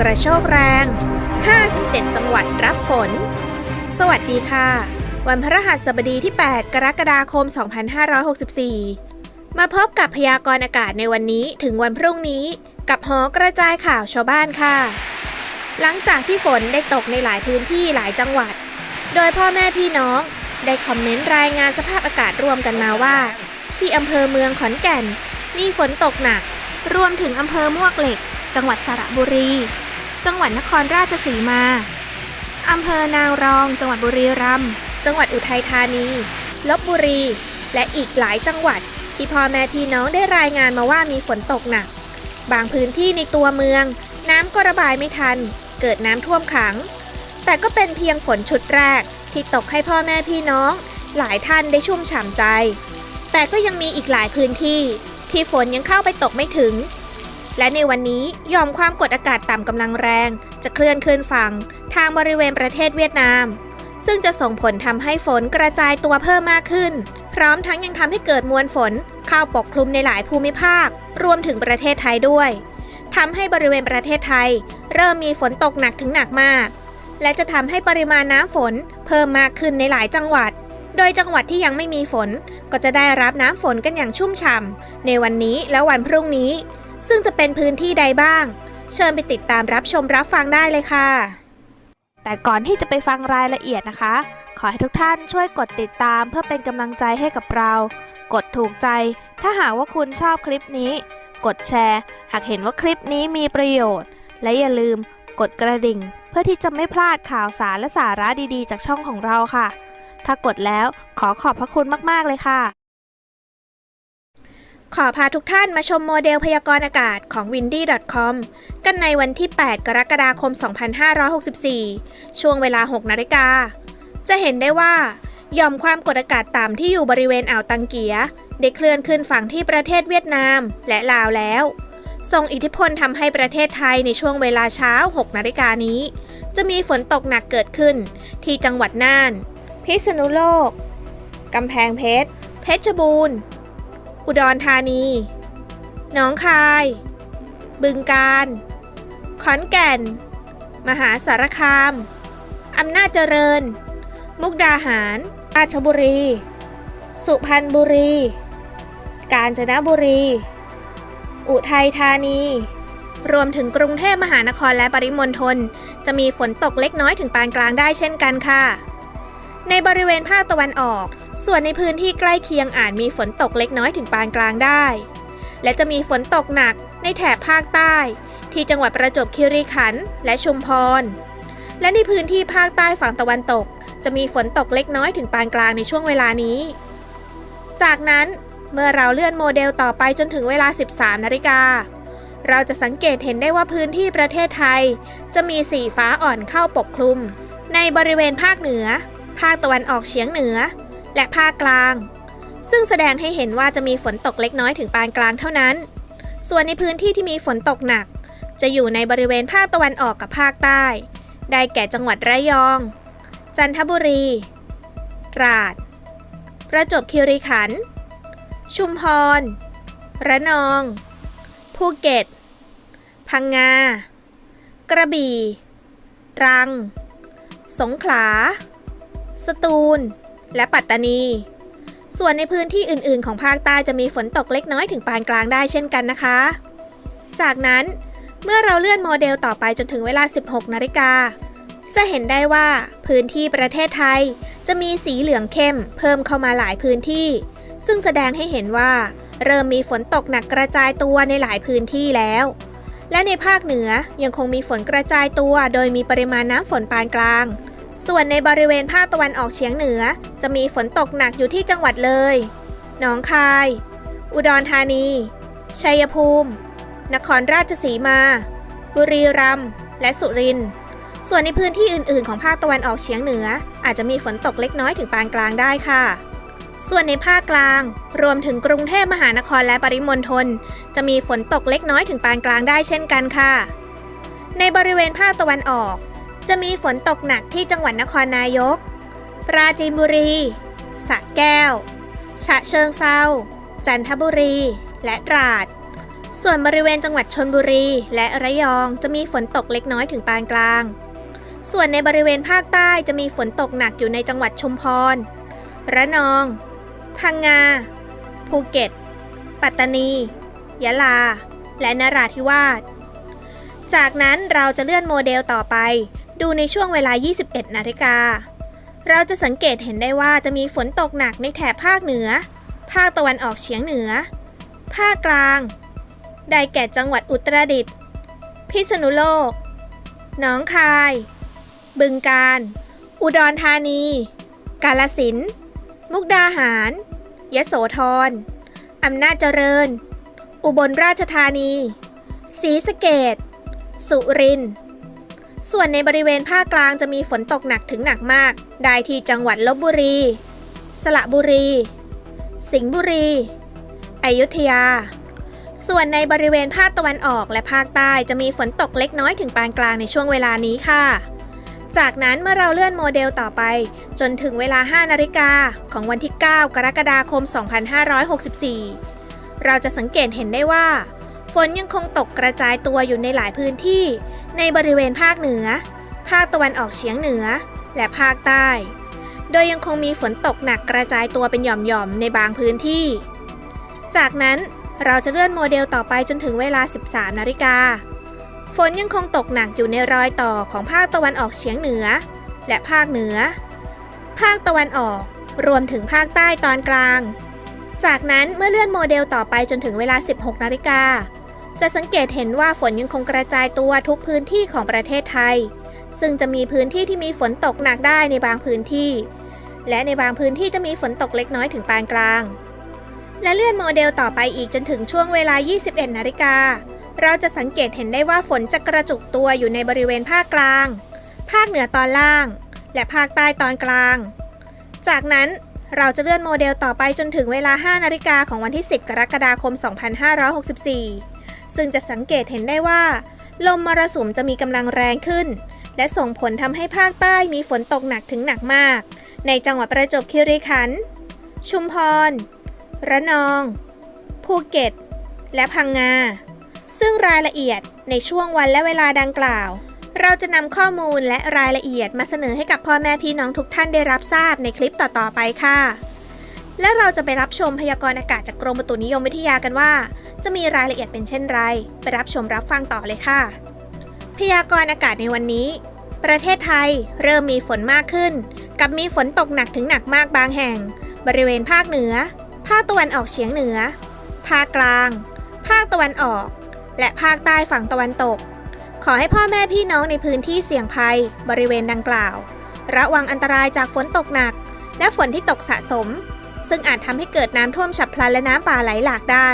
กระโชกแรง 57 จังหวัดรับฝน สวัสดีค่ะ วันพระหัสบดีที่ 8 กรกฎาคม 2564 มาพบกับพยากรณ์อากาศในวันนี้ถึงวันพรุ่งนี้ กับหอกระจายข่าวชาวบ้านค่ะ หลังจากที่ฝนได้ตกในหลายพื้นที่หลายจังหวัด โดยพ่อแม่พี่น้องได้คอมเมนต์รายงานสภาพอากาศรวมกันมาว่า ที่อำเภอเมืองขอนแก่น มีฝนตกหนัก รวมถึงอำเภอมวกเหล็ก จังหวัดสระบุรี จังหวัดนครราชสีมา อำเภอนางรอง จังหวัดบุรีรัมย์ จังหวัดอุทัยธานี ลบบุรี และอีกหลายจังหวัด ที่พ่อแม่พี่น้องได้รายงานมาว่ามีฝนตกหนัก บางพื้นที่ในตัวเมือง น้ำก็ระบายไม่ทัน เกิดน้ำท่วมขัง แต่ก็เป็นเพียงฝนชุดแรก ที่ตกให้พ่อแม่พี่น้อง หลายท่านได้ชุ่มฉ่ำใจ แต่ก็ยังมีอีกหลายพื้นที่ ที่ฝนยังเข้าไปตกไม่ถึง และในวันนี้ยอมความกดอากาศต่ำกำลังแรง จะเคลื่อนขึ้นฝั่งทางบริเวณประเทศเวียดนาม ซึ่งจะส่งผลทำให้ฝนกระจายตัวเพิ่มมากขึ้น พร้อมทั้งยังทำให้เกิดมวลฝนเข้าปกคลุมในหลายภูมิภาค รวมถึงประเทศไทยด้วยทำให้บริเวณประเทศไทย เริ่มมีฝนตกหนักถึงหนักมาก และจะทำให้ปริมาณน้ำฝนเพิ่มมากขึ้นในหลายจังหวัดโดยจังหวัดที่ยังไม่มีฝนก็จะได้รับน้ำฝนกันอย่างชุ่มฉ่ำในวันนี้และวันพรุ่งนี้ ซึ่งจะเป็นพื้นที่ใดบ้าง เชิญไปติดตามรับชมรับฟังได้เลยค่ะ แต่ก่อนที่จะไปฟังรายละเอียดนะคะ ขอให้ทุกท่านช่วยกดติดตามเพื่อเป็นกำลังใจให้กับเรา กดถูกใจ ถ้าหากว่าคุณชอบคลิปนี้ กดแชร์ หากเห็นว่าคลิปนี้มีประโยชน์ และอย่าลืมกดกระดิ่ง เพื่อที่จะไม่พลาดข่าวสารและสาระดีๆ จากช่องของเราค่ะ ถ้ากดแล้วขอขอบพระคุณมากๆเลยค่ะ ขอพาทุกท่านมาชมโมเดลพยากรณ์อากาศของ windy.com กันในวันที่ 8 กรกฎาคม 2564 ช่วงเวลา 6 นาฬิกา จะเห็นได้ว่าหย่อมความกดอากาศต่ำที่อยู่บริเวณอ่าวตังเกียได้เคลื่อนขึ้นฝั่งที่ประเทศเวียดนามและลาวแล้ว ส่งอิทธิพลทำให้ประเทศไทยในช่วงเวลาเช้า 6 นาฬิกานี้ จะมีฝนตกหนักเกิดขึ้น ที่จังหวัดน่าน พิษณุโลก กำแพงเพชร เพชรบูรณ์ อุดรธานีหนองคาย บึงกาฬขอนแก่น มหาสารคาม อำนาจเจริญ มุกดาหาร ราชบุรี สุพรรณบุรี กาญจนบุรี อุทัยธานี รวมถึงกรุงเทพมหานครและปริมณฑลจะมีฝนตกเล็กน้อยถึงปานกลางได้เช่นกันค่ะ ในบริเวณภาคตะวันออก ส่วนในพื้นที่ใกล้เคียงอาจมีฝนตกเล็กน้อยถึงปานกลางได้ และจะมีฝนตกหนักในแถบภาคใต้ ที่จังหวัดประจวบคีรีขันธ์และชุมพร และในพื้นที่ภาคใต้ฝั่งตะวันตก จะมีฝนตกเล็กน้อยถึงปานกลางในช่วงเวลานี้ จากนั้นเมื่อเราเลื่อนโมเดลต่อไปจนถึงเวลา 13นาฬิกา เราจะสังเกตเห็นได้ว่าพื้นที่ประเทศไทย จะมีสีฟ้าอ่อนเข้าปกคลุม ในบริเวณภาคเหนือ ภาคตะวันออกเฉียงเหนือ และภาคกลาง ซึ่งแสดงให้เห็นว่าจะมีฝนตกเล็กน้อยถึงปานกลางเท่านั้น ส่วนในพื้นที่ที่มีฝนตกหนัก จะอยู่ในบริเวณภาคตะวันออกกับภาคใต้ ได้แก่จังหวัดระยอง จันทบุรี ตราด ประจวบคีรีขันธ์ ชุมพร ระนอง ภูเก็ต พังงา กระบี่ ตรัง สงขลา สตูล และปัตตานี ส่วนในพื้นที่อื่นๆ ของภาคใต้จะมีฝนตกเล็กน้อยถึงปานกลางได้เช่นกันนะคะ จากนั้นเมื่อเราเลื่อนโมเดลต่อไปจนถึงเวลา 16 นาฬิกา จะเห็นได้ว่าพื้นที่ประเทศไทยจะมีสีเหลืองเข้ม เพิ่มเข้ามาหลายพื้นที่ ซึ่งแสดงให้เห็นว่า เริ่มมีฝนตกหนักกระจายตัวในหลายพื้นที่แล้ว และในภาคเหนือยังคงมีฝนกระจายตัว โดยมีปริมาณน้ำฝนปานกลาง ส่วนในบริเวณภาคตะวันออกเฉียงเหนือ จะมีฝนตกหนักอยู่ที่จังหวัดเลย หนองคาย อุดรธานี ชัยภูมิ นครราชสีมา บุรีรัมย์ และสุรินทร์ ส่วนในพื้นที่อื่น ๆ ของภาคตะวันออกเฉียงเหนือ อาจจะมีฝนตกเล็กน้อยถึงปานกลางได้ค่ะส่วนในภาคกลาง รวมถึงกรุงเทพมหานครและปริมณฑลจะมีฝนตกเล็กน้อยถึงปานกลางได้เช่นกันค่ะ ในบริเวณภาคตะวันออก จะมีฝนตกหนักที่จังหวัดนครนายก ปราจีนบุรี สระแก้ว ฉะเชิงเซา จันทบุรี และตราด ส่วนบริเวณจังหวัดชนบุรี และระยองจะมีฝนตกเล็กน้อยถึงปานกลาง ส่วนในบริเวณภาคใต้จะมีฝนตกหนักอยู่ในจังหวัดชุมพร ระนอง พังงา ภูเก็ต ปัตตานี ยะลา และนราธิวาสจากนั้นเราจะเลื่อนโมเดลต่อไป ดูในช่วงเวลา 21 นาฬิกา เราจะสังเกตเห็นได้ว่าจะมีฝนตกหนักในแถบภาคเหนือ ภาคตะวันออกเฉียงเหนือ ภาคกลาง ได้แก่จังหวัดอุตรดิตถ์ พิษณุโลก หนองคาย บึงกาฬ อุดรธานี กาลสินธุ์มุกดาหาร ยโสธร อำนาจเจริญ อุบลราชธานี ศรีสะเกดสุรินทร์ ส่วนในบริเวณภาคกลางจะมีฝนตกหนักถึงหนักมาก ได้ที่จังหวัดลบบุรี สระบุรี สิงห์บุรี อยุธยา ส่วนในบริเวณภาคตะวันออกและภาคใต้จะมีฝนตกเล็กน้อยถึงปานกลางในช่วงเวลานี้ค่ะ จากนั้นเมื่อเราเลื่อนโมเดลต่อไป จนถึงเวลา 5 นาฬิกาของวันที่ 9 กรกฎาคม 2564 เราจะสังเกตเห็นได้ว่า ฝนยังคงตกกระจายตัวอยู่ในหลายพื้นที่ ในบริเวณภาคเหนือ ภาคตะวันออกเฉียงเหนือ และภาคใต้ โดยยังคงมีฝนตกหนักกระจายตัวเป็นหย่อมๆในบางพื้นที่ จากนั้นเราจะเลื่อนโมเดลต่อไปจนถึงเวลา 13 นาฬิกา ฝนยังคงตกหนักอยู่ในรอยต่อของภาคตะวันออกเฉียงเหนือ และภาคเหนือ ภาคตะวันออกรวมถึงภาคใต้ตอนกลาง จากนั้นเมื่อเลื่อนโมเดลต่อไปจนถึงเวลา 16 นาฬิกา จะสังเกตเห็นว่าฝนยังคงกระจายตัวทุกพื้นที่ของประเทศไทย ซึ่งจะมีพื้นที่ที่มีฝนตกหนักได้ในบางพื้นที่ และในบางพื้นที่จะมีฝนตกเล็กน้อยถึงปานกลาง และเลื่อนโมเดลต่อไปอีกจนถึงช่วงเวลา 21 นาฬิกา เราจะสังเกตเห็นได้ว่าฝนจะกระจุกตัวอยู่ในบริเวณภาคกลาง ภาคเหนือตอนล่าง และภาคใต้ตอนกลาง จากนั้นเราจะเลื่อนโมเดลต่อไปจนถึงเวลา 5 นาฬิกาของวันที่ 10 กรกฎาคม 2564 ซึ่งจะสังเกตเห็นได้ว่า ลมมรสุมจะมีกำลังแรงขึ้น และส่งผลทำให้ภาคใต้มีฝนตกหนักถึงหนักมาก ในจังหวัดประจวบคีรีขันธ์ชุมพร ระนอง ภูเก็ต และพังงา ซึ่งรายละเอียดในช่วงวันและเวลาดังกล่าว เราจะนำข้อมูลและรายละเอียดมาเสนอให้กับพ่อแม่พี่น้องทุกท่านได้รับทราบในคลิปต่อๆไปค่ะและเราจะไปรับชมพยากรณ์อากาศจากกรมอุตุนิยมวิทยากันว่า จะมีรายละเอียดเป็นเช่นไร ไปรับชมรับฟังต่อเลยค่ะ พยากรณ์อากาศในวันนี้ ประเทศไทยเริ่มมีฝนมากขึ้น กับมีฝนตกหนักถึงหนักมากบางแห่ง บริเวณภาคเหนือ ภาคตะวันออกเฉียงเหนือ ภาคกลาง ภาคตะวันออก และภาคใต้ฝั่งตะวันตก ขอให้พ่อแม่พี่น้องในพื้นที่เสี่ยงภัย บริเวณดังกล่าว ระวังอันตรายจากฝนตกหนัก และฝนที่ตกสะสมซึ่งอาจทำให้เกิดน้ำท่วมฉับพลันและน้ำป่าไหลหลากได้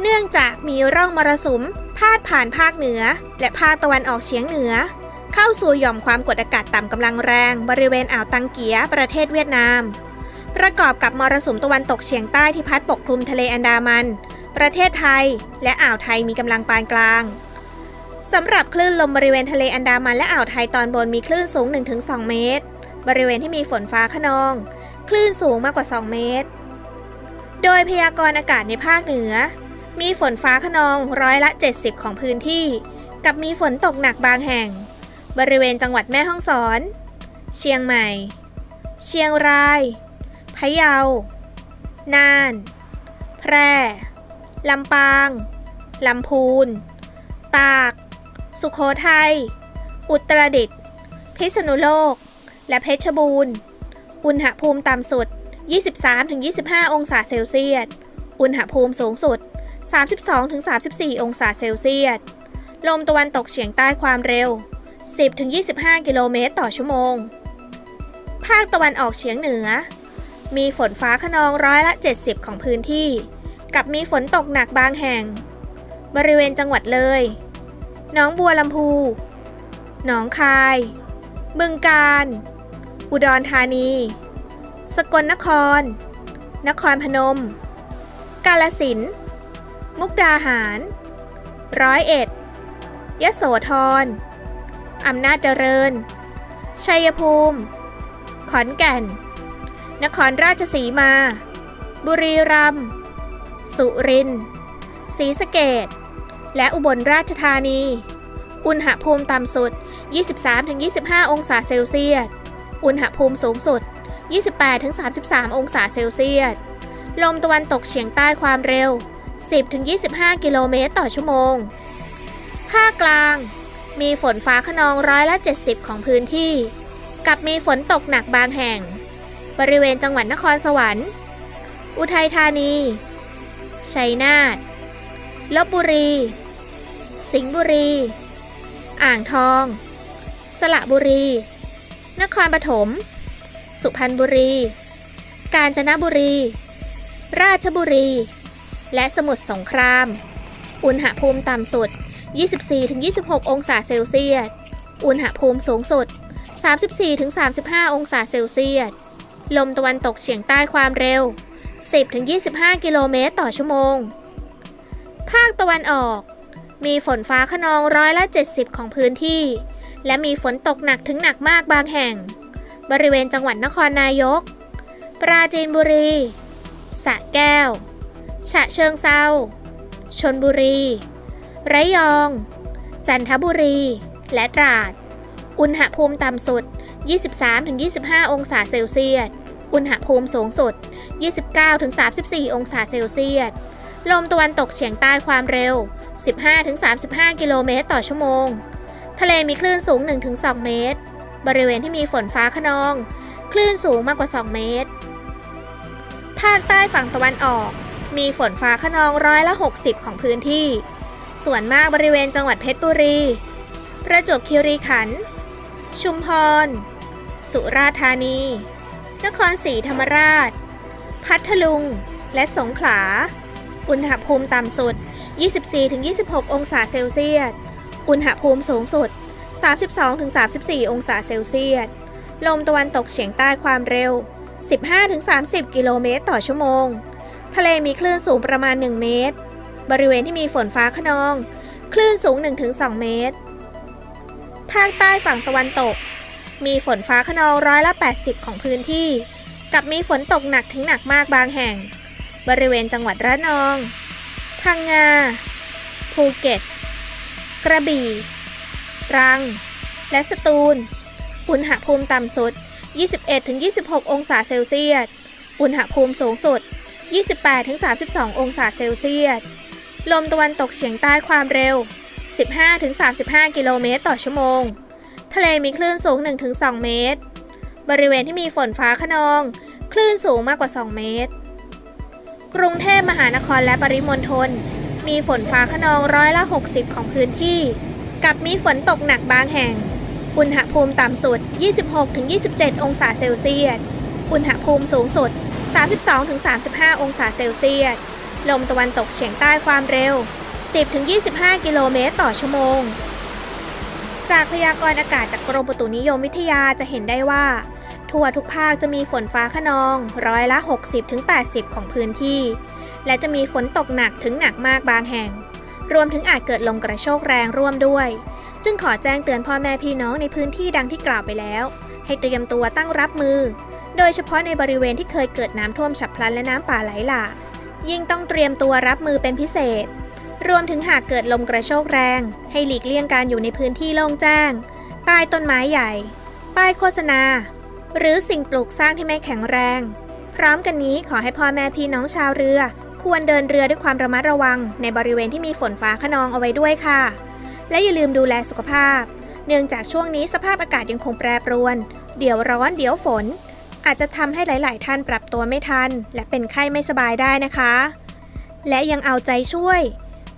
เนื่องจากมีร่องมรสุม พาดผ่านภาคเหนือ และภาคตะวันออกเฉียงเหนือ เข้าสู่หย่อมความกดอากาศต่ำกำลังแรง บริเวณอ่าวตังเกียประเทศเวียดนาม ประกอบกับมรสุมตะวันตกเฉียงใต้ที่พัดปกคลุมทะเลอันดามัน ประเทศไทย และอ่าวไทยมีกำลังปานกลางสำหรับคลื่นลมบริเวณทะเลอันดามันและอ่าวไทยตอนบนมีคลื่นสูง 1-2 เมตร บริเวณที่มีฝนฟ้าขนอง คลื่นสูงมากกว่า 2 เมตร โดยพยากรณ์อากาศในภาคเหนือ มีฝนฟ้าขนองร้อยละ 70 ของพื้นที่ กับมีฝนตกหนักบางแห่ง บริเวณจังหวัดแม่ฮ่องสอน เชียงใหม่ เชียงรายพะเยา น่าน แพร่ ลำปาง ลำพูน ตาก สุโขทัย อุตรดิตถ์ พิษณุโลก และเพชรบูรณ์ อุณหภูมิต่ำสุด 23-25 องศาเซลเซียส อุณหภูมิสูงสุด 32-34 องศาเซลเซียส ลมตะวันตกเฉียงใต้ความเร็ว 10-25 กิโลเมตรต่อชั่วโมง ภาคตะวันออกเฉียงเหนือ มีฝนฟ้าขนองร้อยละ 70 ของพื้นที่ กับมีฝนตกหนักบางแห่ง บริเวณจังหวัดเลย หนองบัวลำพู หนองคาย บึงกาฬอุดรธานี สกลนคร นครพนม กาลสินธุ์ มุกดาหารร้อยเอ็ดยโสธรอำนาจเจริญ ชัยภูมิ ขอนแก่น นครราชสีมา บุรีรัมย์ สุรินทร์ ศรีสะเกดและอุบลราชธานี อุณหภูมิต่ำสุด 23-25 องศาเซลเซียส อุณหภูมิสูงสุด 28-33 องศาเซลเซียส ลมตะวันตกเฉียงใต้ความเร็ว 10-25 กิโลเมตรต่อชั่วโมง ภาคกลาง มีฝนฟ้าขนองร้อยละ 70 ของพื้นที่ กับมีฝนตกหนักบางแห่ง บริเวณจังหวัดนครสวรรค์ อุทัยธานี ชัยนาท ลบบุรี สิงห์บุรี อ่างทอง สระบุรี นครปฐม สุพรรณบุรี กาญจนบุรี ราชบุรี และสมุทรสงคราม อุณหภูมิต่ำสุด 24-26 องศาเซลเซียส อุณหภูมิสูงสุด 34-35 องศาเซลเซียส ลมตะวันตกเฉียงใต้ความเร็ว 10-25 กิโลเมตรต่อชั่วโมง ภาคตะวันออก มีฝนฟ้าขนองร้อยละ 70 ของพื้นที่ และมีฝนตกหนักถึงหนักมากบางแห่ง บริเวณจังหวัดนครนายก ปราจีนบุรีสระแก้ว ฉะเชิงเซาชนบุรี ระยอง จันทบุรี และตราด อุณหภูมิต่ำสุด 23-25 องศาเซลเซียส อุณหภูมิสูงสุด 29-34 องศาเซลเซียส ลมตะวันตกเฉียงใต้ความเร็ว 15-35 กิโลเมตรต่อชั่วโมง ทะเลมีคลื่นสูง 1-2 เมตร บริเวณที่มีฝนฟ้าขนอง คลื่นสูงมากกว่า 2 เมตร ภาคใต้ฝั่งตะวันออก มีฝนฟ้าขนองร้อยละ 60 ของพื้นที่ ส่วนมากบริเวณจังหวัดเพชรบุรี ประจวบคีรีขันธ์ ชุมพร สุราษฎร์ธานี นครศรีธรรมราช พัทลุง และสงขลา อุณหภูมิต่ำสุด 24-26 องศาเซลเซียส อุณหภูมิสูงสุด 32-34 องศาเซลเซียส ลมตะวันตกเฉียงใต้ความเร็ว 15-30 กิโลเมตรต่อชั่วโมง ทะเลมีคลื่นสูงประมาณ 1 เมตร บริเวณที่มีฝนฟ้าขนอง คลื่นสูง 1-2 เมตร ภาคใต้ฝั่งตะวันตก มีฝนฟ้าขนองร้อยละ 80 ของพื้นที่ กับมีฝนตกหนักถึงหนักมากบางแห่ง บริเวณจังหวัดระนอง พังงา ภูเก็ต กระบี่ ตรัง และสตูล อุณหภูมิต่ำสุด 21-26 องศาเซลเซียส อุณหภูมิสูงสุด 28-32 องศาเซลเซียส ลมตะวันตกเฉียงใต้ความเร็ว 15-35 กิโลเมตรต่อชั่วโมง ทะเลมีคลื่นสูง 1-2 เมตร บริเวณที่มีฝนฟ้าขนอง คลื่นสูงมากกว่า 2 เมตร กรุงเทพมหานครและปริมณฑลมีฝนฟ้าขนองร้อยละ 60 ของพื้นที่ กับมีฝนตกหนักบางแห่ง อุณหภูมิต่ำสุด 26-27 องศาเซลเซียส อุณหภูมิสูงสุด 32-35 องศาเซลเซียส ลมตะวันตกเฉียงใต้ความเร็ว 10-25 กิโลเมตรต่อชั่วโมง จากพยากรณ์อากาศจากกรมอุตุนิยมวิทยาจะเห็นได้ว่า ทั่วทุกภาคจะมีฝนฟ้าขนอง ร้อยละ 60-80 ของพื้นที่ และจะมีฝนตกหนักถึงหนักมากบางแห่ง รวมถึงอาจเกิดลมกระโชกแรงร่วมด้วย จึงขอแจ้งเตือนพ่อแม่พี่น้องในพื้นที่ดังที่กล่าวไปแล้ว ให้เตรียมตัวตั้งรับมือ โดยเฉพาะในบริเวณที่เคยเกิดน้ำท่วมฉับพลันและน้ำป่าไหลหลาก ยิ่งต้องเตรียมตัวรับมือเป็นพิเศษ รวมถึงหากเกิดลมกระโชกแรง ให้หลีกเลี่ยงการอยู่ในพื้นที่โล่งแจ้ง ใต้ต้นไม้ใหญ่ ป้ายโฆษณา หรือสิ่งปลูกสร้างที่ไม่แข็งแรง พร้อมกันนี้ขอให้พ่อแม่พี่น้องชาวเรือ ควรเดินเรือด้วยความระมัดระวัง ในบริเวณที่มีฝนฟ้าขนองเอาไว้ด้วยค่ะ และอย่าลืมดูแลสุขภาพ เนื่องจากช่วงนี้สภาพอากาศยังคงแปรปรวน เดี๋ยวร้อนเดี๋ยวฝน อาจจะทำให้หลาย ๆ ท่านปรับตัวไม่ทัน และเป็นไข้ไม่สบายได้นะคะ และยังเอาใจช่วย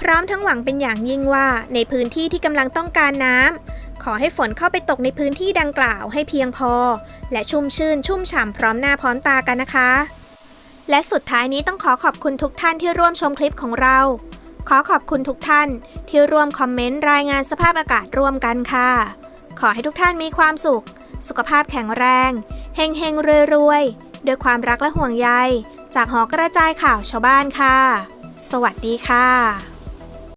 พร้อมทั้งหวังเป็นอย่างยิ่งว่าในพื้นที่ที่กำลังต้องการน้ำขอให้ฝนเข้าไปตกในพื้นที่ดังกล่าวให้เพียงพอ และชุ่มชื่นชุ่มฉ่ำพร้อมหน้าพร้อมตากันนะคะ และสุดท้ายนี้ต้องขอขอบคุณทุกท่านที่ร่วมชมคลิปของเรา ขอขอบคุณทุกท่านที่ร่วมคอมเมนต์รายงานสภาพอากาศร่วมกันค่ะ ขอให้ทุกท่านมีความสุข สุขภาพแข็งแรง เฮงเฮงรวยรวยๆด้วยความรักและห่วงใย จากหอกระจายข่าวชาวบ้านค่ะ สวัสดีค่ะ